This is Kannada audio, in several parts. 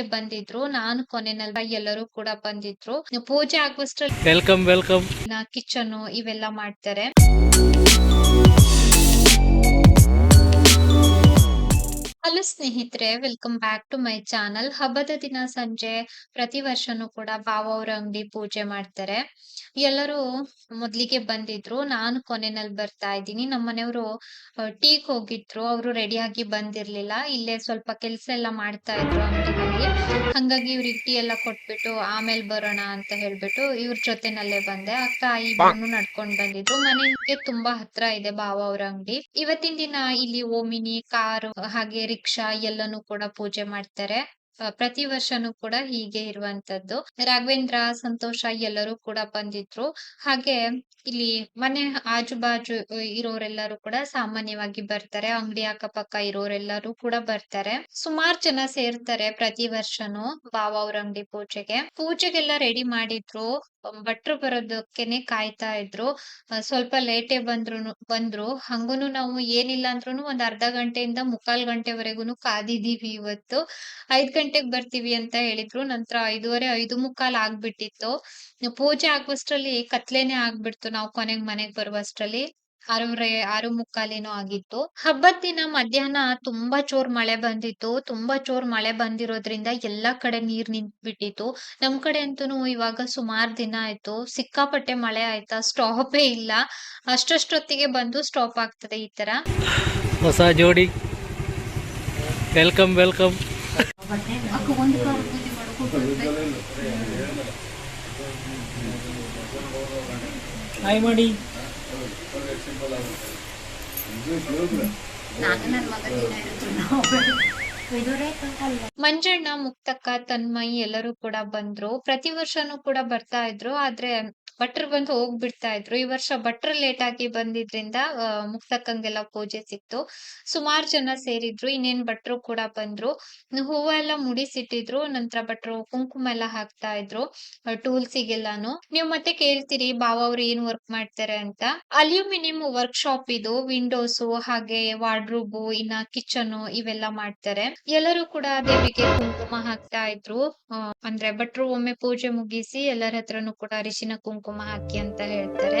ಬಂದಿದ್ರು. ನಾನು ಕೊನೆನಲ್ವ ಎಲ್ಲರೂ ಕೂಡ ಬಂದಿದ್ರು. ಪೂಜೆ ಆಗುವಷ್ಟ್ರಲ್ಲಿ ವೆಲ್ಕಮ್ ವೆಲ್ಕಮ್ ಕಿಚನ್ ಇವೆಲ್ಲ ಮಾಡ್ತಾರೆ. ಹಲೋ ಸ್ನೇಹಿತರೆ, welcome back to my channel. ಹಬ್ಬದ ದಿನ ಸಂಜೆ ಪ್ರತಿ ವರ್ಷನು ಕೂಡ ಬಾವ ಅವ್ರ ಅಂಗಡಿ ಪೂಜೆ ಮಾಡ್ತಾರೆ. ಎಲ್ಲರೂ ಮೊದ್ಲಿಗೆ ಬಂದಿದ್ರು. ನಾನು ಕೊನೆನಲ್ಲಿ ಬರ್ತಾ ಇದ್ದೀನಿ. ನಮ್ಮ ಮನೆಯವರು ಟೀಗ್ ಹೋಗಿದ್ರು. ಅವರು ಆಗಿ ಬಂದಿರ್ಲಿಲ್ಲ. ಇಲ್ಲೇ ಸ್ವಲ್ಪ ಕೆಲಸ ಎಲ್ಲ ಮಾಡ್ತಾ ಇದ್ರು ಅಂಗಡಿನಲ್ಲಿ ಹಂಗಾಗಿ ಇವ್ರಿಗೆ ಟೀ ಎಲ್ಲ ಕೊಟ್ಬಿಟ್ಟು ಆಮೇಲೆ ಬರೋಣ ಅಂತ ಹೇಳ್ಬಿಟ್ಟು ಇವ್ರ ಜೊತೆನಲ್ಲೇ ಬಂದೆ. ಅಕ್ಕ ಇಬ್ಬರು ನಡ್ಕೊಂಡ್ ಬಂದಿದ್ರು. ಮನೆಗೆ ತುಂಬಾ ಹತ್ರ ಇದೆ ಬಾವ ಅವ್ರ ಅಂಗಡಿ. ಇವತ್ತಿನ ದಿನ ಇಲ್ಲಿ ಓಮಿನಿ, ಕಾರು ಹಾಗೆ ರಿಕ್ಷಾ ಎಲ್ಲಾನು ಕೂಡ ಪೂಜೆ ಮಾಡ್ತಾರೆ. ಪ್ರತಿ ವರ್ಷನೂ ಕೂಡ ಹೀಗೆ ಇರುವಂತದ್ದು. ರಾಘವೇಂದ್ರ, ಸಂತೋಷ ಎಲ್ಲರೂ ಕೂಡ ಬಂದಿದ್ರು. ಹಾಗೆ ಇಲ್ಲಿ ಮನೆ ಆಜು ಬಾಜು ಇರೋರೆಲ್ಲರೂ ಕೂಡ ಸಾಮಾನ್ಯವಾಗಿ ಬರ್ತಾರೆ. ಅಂಗಡಿ ಅಕ್ಕಪಕ್ಕ ಇರೋರೆಲ್ಲರೂ ಕೂಡ ಬರ್ತಾರೆ. ಸುಮಾರು ಜನ ಸೇರ್ತಾರೆ ಪ್ರತಿ ವರ್ಷನೂ ಬಾವ ಅವ್ರ ಅಂಗಡಿ ಪೂಜೆಗೆ. ಪೂಜೆಗೆಲ್ಲ ರೆಡಿ ಮಾಡಿದ್ರು. ಭಟ್ರು ಬರೋದಕ್ಕೆನೆ ಕಾಯ್ತಾ ಇದ್ರು. ಸ್ವಲ್ಪ ಲೇಟೇ ಬಂದ್ರು ಬಂದ್ರು. ಹಂಗೂನು ನಾವು ಏನಿಲ್ಲ ಅಂದ್ರೂ ಒಂದ್ ಅರ್ಧ ಗಂಟೆಯಿಂದ ಮುಕ್ಕಾಲ್ ಗಂಟೆವರೆಗೂನು ಕಾದಿದೀವಿ ಇವತ್ತು. ಐದ್ ಗಂಟೆಗ್ ಬರ್ತೀವಿ ಅಂತ ಹೇಳಿದ್ರು. ನಂತರ ಐದೂವರೆ, ಐದು ಮುಕ್ಕಾಲ್ ಆಗ್ಬಿಟ್ಟಿತ್ತು. ಪೂಜೆ ಆಗುವಷ್ಟ್ರಲ್ಲಿ ಕತ್ಲೇನೆ ಆಗ್ಬಿಡ್ತು ನಾವು ಕೊನೆಗ್ ಮನೆಗ್ ಬರುವಷ್ಟ್ರಲ್ಲಿ. ಆರೂವರೆ, ಆರು ಮುಕ್ಕಾಲೇನೋ ಆಗಿತ್ತು. ಹಬ್ಬದ ದಿನ ಮಧ್ಯಾಹ್ನ ತುಂಬಾ ಚೋರ್ ಮಳೆ ಬಂದಿತ್ತು. ತುಂಬಾ ಚೋರ್ ಮಳೆ ಬಂದಿರೋದ್ರಿಂದ ಎಲ್ಲಾ ಕಡೆ ನೀರ್ ನಿಂತ್ ಬಿಟ್ಟಿತ್ತು ನಮ್ ಕಡೆ ಅಂತೂ ಇವಾಗ ಸುಮಾರ್ ದಿನ ಆಯ್ತು. ಸಿಕ್ಕಾಪಟ್ಟೆ ಮಳೆ ಆಯ್ತಾ? ಸ್ಟಾಪೇ ಇಲ್ಲ. ಅಷ್ಟಷ್ಟೊತ್ತಿಗೆ ಬಂದು ಸ್ಟಾಪ್ ಆಗ್ತದೆ ಈ ತರ. ಹೊಸ ಜೋಡಿ. Welcome welcome. ಹಾಯ್ ಮಾಡಿ ಮಂಜಣ್ಣ ಮುಕ್ತಕ್ಕ ತನ್ಮಯಿ ಎಲ್ಲರೂ ಕೂಡ ಬಂದ್ರು. ಪ್ರತಿ ವರ್ಷನೂ ಕೂಡ ಬರ್ತಾ ಇದ್ರು ಆದ್ರೆ ಭಟ್ರು ಬಂದು ಹೋಗ್ಬಿಡ್ತಾ ಇದ್ರು. ಈ ವರ್ಷ ಭಟ್ರು ಲೇಟ್ ಆಗಿ ಬಂದಿದ್ರಿಂದ ಮುಕ್ತಕ್ಕಂಗೆಲ್ಲ ಪೂಜೆ ಸಿಕ್ತು. ಸುಮಾರು ಜನ ಸೇರಿದ್ರು, ಇನ್ನೇನ್ ಭಟ್ರು ಕೂಡ ಬಂದ್ರು. ಹೂವ ಎಲ್ಲ ಮುಡಿಸಿಟ್ಟಿದ್ರು, ನಂತರ ಭಟ್ರು ಕುಂಕುಮ ಎಲ್ಲ ಹಾಕ್ತಾ ಇದ್ರು ಟೂಲ್ಸಿಗೆಲ್ಲಾನು. ನೀವು ಮತ್ತೆ ಕೇಳ್ತೀರಿ ಬಾವ ಅವ್ರು ಏನ್ ವರ್ಕ್ ಮಾಡ್ತಾರೆ ಅಂತ. ಅಲ್ಯೂಮಿನಿಯಂ ವರ್ಕ್ ಶಾಪ್ ಇದು ವಿಂಡೋಸ್ ಹಾಗೆ ವಾರ್ಡ್ರೂಬ್ ಇನ್ನ ಕಿಚನ್ ಇವೆಲ್ಲ ಮಾಡ್ತಾರೆ. ಎಲ್ಲರೂ ಕೂಡ ದೇವಿಗೆ ಕುಂಕುಮ ಹಾಕ್ತಾ ಇದ್ರು. ಅಂದ್ರೆ ಭಟ್ರು ಒಮ್ಮೆ ಪೂಜೆ ಮುಗಿಸಿ ಎಲ್ಲರ ಹತ್ರನು ಕೂಡ ಅರಿಶಿನ ಕುಂಕುಮ ಹಾಕಿ ಅಂತ ಹೇಳ್ತಾರೆ.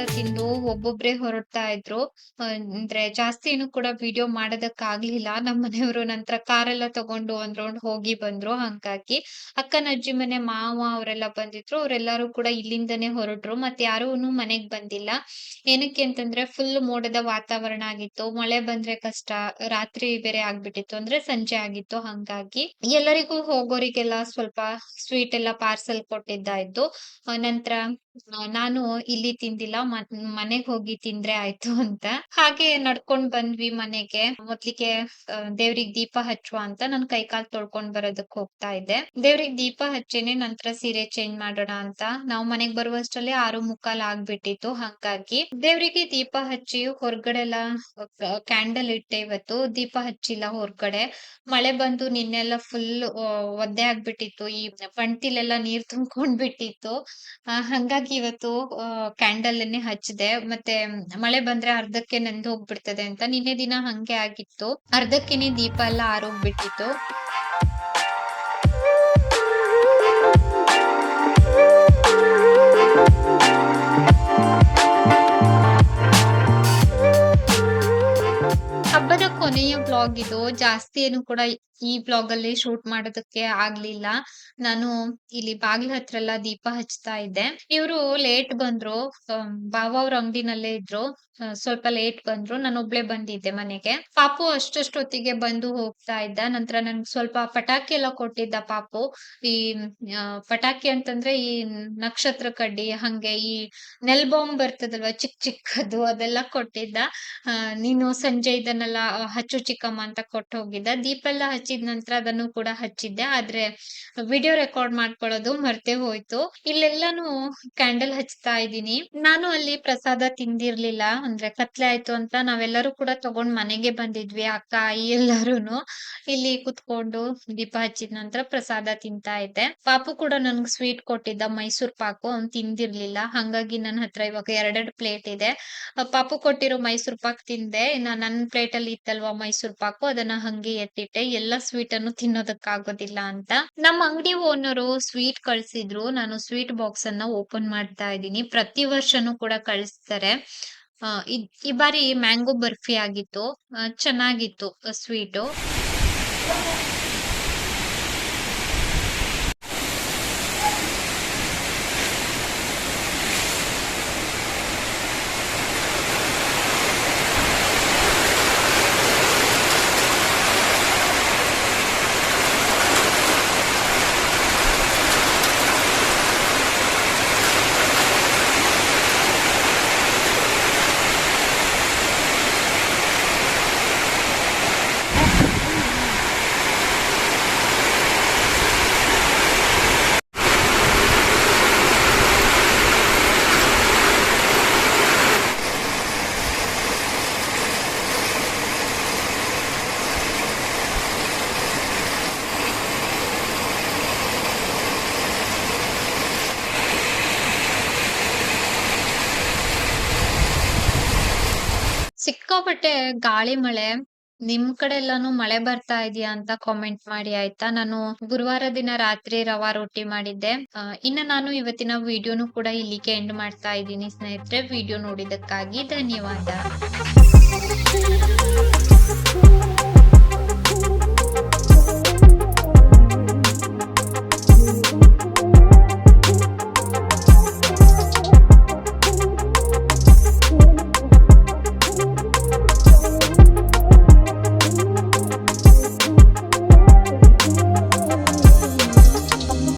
ಪ್ರಸಾದ ತಿಂದು ಒಬ್ಬೊಬ್ರೆ ಹೊರಡ್ತಾ ಇದ್ರು. ಅಂದ್ರೆ ಜಾಸ್ತಿ ಏನು ಕೂಡ ವಿಡಿಯೋ ಮಾಡೋದಕ್ಕಾಗ್ಲಿಲ್ಲ. ನಮ್ಮ ಮನೆಯವರು ನಂತರ ಕಾರೆಲ್ಲ ತಗೊಂಡು ಒಂದ್ ರೌಂಡ್ ಹೋಗಿ ಬಂದ್ರು ಹಂಗಾಗಿ. ಅಕ್ಕನ ಅಜ್ಜಿ ಮನೆ, ಮಾವ ಅವರೆಲ್ಲ ಬಂದಿದ್ರು. ಅವರೆಲ್ಲರೂ ಕೂಡ ಇಲ್ಲಿಂದನೇ ಹೊರಟ್ರು. ಮತ್ತೆ ಯಾರೂ ಮನೆಗ್ ಬಂದಿಲ್ಲ. ಏನಕ್ಕೆ ಅಂತಂದ್ರೆ ಫುಲ್ ಮೋಡದ ವಾತಾವರಣ ಆಗಿತ್ತು. ಮಳೆ ಬಂದ್ರೆ ಕಷ್ಟ. ರಾತ್ರಿ ಬೇರೆ ಆಗ್ಬಿಟ್ಟಿತ್ತು. ಅಂದ್ರೆ ಸಂಜೆ ಆಗಿತ್ತು ಹಂಗಾಗಿ. ಎಲ್ಲರಿಗೂ ಹೋಗೋರಿಗೆಲ್ಲ ಸ್ವಲ್ಪ ಸ್ವೀಟ್ ಎಲ್ಲ ಪಾರ್ಸೆಲ್ ಕೊಟ್ಟಿದ್ದಾಯ್ತು ನಂತರ ನಾನು ಇಲ್ಲಿ ತಿಂದಿಲ್ಲ ಮನೆಗ್ ಹೋಗಿ ತಿಂದ್ರೆ ಆಯ್ತು ಅಂತ. ಹಾಗೆ ನಡ್ಕೊಂಡ್ ಬಂದ್ವಿ ಮನೆಗೆ. ಮೊದ್ಲಿಗೆ ದೇವ್ರಿಗ್ ದೀಪ ಹಚ್ಚುವ ಅಂತ ನನ್ ಕೈ ಕಾಲ್ ತೊಳ್ಕೊಂಡ್ ಬರೋದಕ್ ಹೋಗ್ತಾ ಇದ್ದೆ. ದೇವ್ರಿಗ್ ದೀಪ ಹಚ್ಚೇನೆ ನಂತರ ಸೀರೆ ಚೇಂಜ್ ಮಾಡೋಣ ಅಂತ. ನಾವ್ ಮನೆಗ್ ಬರುವಷ್ಟರಲ್ಲಿ ಆರು ಮುಕ್ಕಾಲ್ ಆಗ್ಬಿಟ್ಟಿತ್ತು, ಹಂಗಾಗಿ. ದೇವ್ರಿಗೆ ದೀಪ ಹಚ್ಚಿ ಹೊರ್ಗಡೆ ಎಲ್ಲ ಕ್ಯಾಂಡಲ್ ಇಟ್ಟೆ ಇವತ್ತು. ದೀಪ ಹಚ್ಚಿಲ್ಲ ಹೊರ್ಗಡೆ. ಮಳೆ ಬಂದು ನಿನ್ನೆಲ್ಲ ಫುಲ್ ಒದ್ದೆ ಆಗ್ಬಿಟ್ಟಿತ್ತು. ಈ ಬಂಟಿಲೆಲ್ಲ ನೀರ್ ತುಂಬ್ಕೊಂಡ್ ಬಿಟ್ಟಿತ್ತು ಹಂಗಾಗಿ ಇವತ್ತು ಕ್ಯಾಂಡಲ್ ಅನ್ನೇ ಹಚ್ಚಿದೆ. ಮತ್ತೆ ಮಳೆ ಬಂದ್ರೆ ಅರ್ಧಕ್ಕೆ ನೆಂದು ಹೋಗ್ಬಿಡ್ತದೆ ಅಂತ ನಿನ್ನೆ ದಿನ ಹಂಗೆ ಆಗಿತ್ತು. ಅರ್ಧಕ್ಕೆನೆ ದೀಪ ಎಲ್ಲ ಆರೋಗ್ಬಿಟ್ಟಿತ್ತು. ಹಬ್ಬದ ಕೊನೆಯ ಬ್ಲಾಗ್ ಇದು. ಜಾಸ್ತಿ ಏನು ಕೂಡ ಈ ಬ್ಲಾಗ್ ಅಲ್ಲಿ ಶೂಟ್ ಮಾಡೋದಕ್ಕೆ ಆಗ್ಲಿಲ್ಲ. ನಾನು ಇಲ್ಲಿ ಬಾಗ್ಲ ಹತ್ರ ಎಲ್ಲ ದೀಪ ಹಚ್ತಾ ಇದ್ದೆ. ಇವರು ಲೇಟ್ ಬಂದ್ರು. ಬಾಬಾ ಅವ್ರ ಅಂಗಡಿನಲ್ಲೇ ಇದ್ರು. ಸ್ವಲ್ಪ ಲೇಟ್ ಬಂದ್ರು. ನಾನು ಒಬ್ಳೆ ಬಂದಿದ್ದೆ ಮನೆಗೆ. ಪಾಪು ಅಷ್ಟಷ್ಟೊತ್ತಿಗೆ ಬಂದು ಹೋಗ್ತಾ ಇದ್ದ. ನಂತರ ನನ್ಗೆ ಸ್ವಲ್ಪ ಪಟಾಕಿ ಎಲ್ಲ ಕೊಟ್ಟಿದ್ದ ಪಾಪು. ಈ ಪಟಾಕಿ ಅಂತಂದ್ರೆ ಈ ನಕ್ಷತ್ರ ಕಡ್ಡಿ, ಹಂಗೆ ಈ ನೆಲ್ ಬಾಂಬ್ ಬರ್ತದಲ್ವಾ ಚಿಕ್ಕ ಚಿಕ್ಕದು ಅದೆಲ್ಲ ಕೊಟ್ಟಿದ್ದ. ನೀನು ಸಂಜೆ ಇದನ್ನೆಲ್ಲ ಹಚ್ಚು ಚಿಕ್ಕಮ್ಮ ಅಂತ ಕೊಟ್ಟು ಹೋಗಿದ್ದ. ದೀಪ ಎಲ್ಲ ಹಚ್ಚಿ ಹಚ್ಚಿದ ನಂತರ ಅದನ್ನು ಕೂಡ ಹಚ್ಚಿದ್ದೆ. ಆದ್ರೆ ವಿಡಿಯೋ ರೆಕಾರ್ಡ್ ಮಾಡ್ಕೊಳ್ಳೋದು ಮರ್ತೆ ಹೋಯ್ತು. ಇಲ್ಲೆಲ್ಲಾನು ಕ್ಯಾಂಡಲ್ ಹಚ್ತಾ ಇದ್ದೀನಿ. ನಾನು ಅಲ್ಲಿ ಪ್ರಸಾದ ತಿಂದಿರ್ಲಿಲ್ಲ. ಅಂದ್ರೆ ಕತ್ಲೆ ಆಯ್ತು ಅಂತ ನಾವೆಲ್ಲರೂ ಕೂಡ ತಗೊಂಡ್ ಮನೆಗೆ ಬಂದಿದ್ವಿ, ಅಕ್ಕ, ಅಯ್ಯ ಎಲ್ಲಾರುನು. ಇಲ್ಲಿ ಕುತ್ಕೊಂಡು ದೀಪ ಹಚ್ಚಿದ ನಂತರ ಪ್ರಸಾದ ತಿಂತಾ ಇದ್ದೆ. ಪಾಪು ಕೂಡ ನನ್ಗ್ ಸ್ವೀಟ್ ಕೊಟ್ಟಿದ್ದ ಮೈಸೂರ್ ಪಾಕು, ಅವ್ನ್ ತಿಂದಿರ್ಲಿಲ್ಲ. ಹಂಗಾಗಿ ನನ್ನ ಹತ್ರ ಇವಾಗ ಎರಡೆರಡು ಪ್ಲೇಟ್ ಇದೆ. ಪಾಪು ಕೊಟ್ಟಿರೋ ಮೈಸೂರ್ ಪಾಕ್ ತಿಂದೆ. ಇನ್ನ ನನ್ ಪ್ಲೇಟ್ ಅಲ್ಲಿ ಇತ್ತಲ್ವಾ ಮೈಸೂರ್ ಪಾಕು, ಅದನ್ನ ಹಂಗೆ ಎತ್ತಿಟ್ಟೆ. ಎಲ್ಲ ಸ್ವೀಟ್ ಅನ್ನು ತಿನ್ನೋದಕ್ಕಾಗೋದಿಲ್ಲ ಅಂತ. ನಮ್ಮ ಅಂಗಡಿ ಓನರು ಸ್ವೀಟ್ ಕಳ್ಸಿದ್ರು. ನಾನು ಸ್ವೀಟ್ ಬಾಕ್ಸ್ ಅನ್ನ ಓಪನ್ ಮಾಡ್ತಾ ಇದ್ದೀನಿ. ಪ್ರತಿ ವರ್ಷನೂ ಕೂಡ ಕಳಿಸ್ತಾರೆ. ಈ ಬಾರಿ ಮ್ಯಾಂಗೋ ಬರ್ಫಿ ಆಗಿತ್ತು. ಚೆನ್ನಾಗಿತ್ತು ಸ್ವೀಟು ಸಿಕ್ಕಾಪಟ್ಟೆ ಗಾಳಿ ಮಳೆ. ನಿಮ್ ಕಡೆ ಎಲ್ಲಾನು ಮಳೆ ಬರ್ತಾ ಇದೆಯಾ ಅಂತ ಕಾಮೆಂಟ್ ಮಾಡಿ, ಆಯ್ತಾ? ನಾನು ಗುರುವಾರ ದಿನ ರಾತ್ರಿ ರವಾ ರೊಟ್ಟಿ ಮಾಡಿದ್ದೆ. ಇನ್ನ ನಾನು ಇವತ್ತಿನ ವಿಡಿಯೋನು ಕೂಡ ಇಲ್ಲಿಗೆ ಎಂಡ್ ಮಾಡ್ತಾ ಇದ್ದೀನಿ ಸ್ನೇಹಿತರೆ. ವಿಡಿಯೋ ನೋಡಿದಕ್ಕಾಗಿ ಧನ್ಯವಾದ.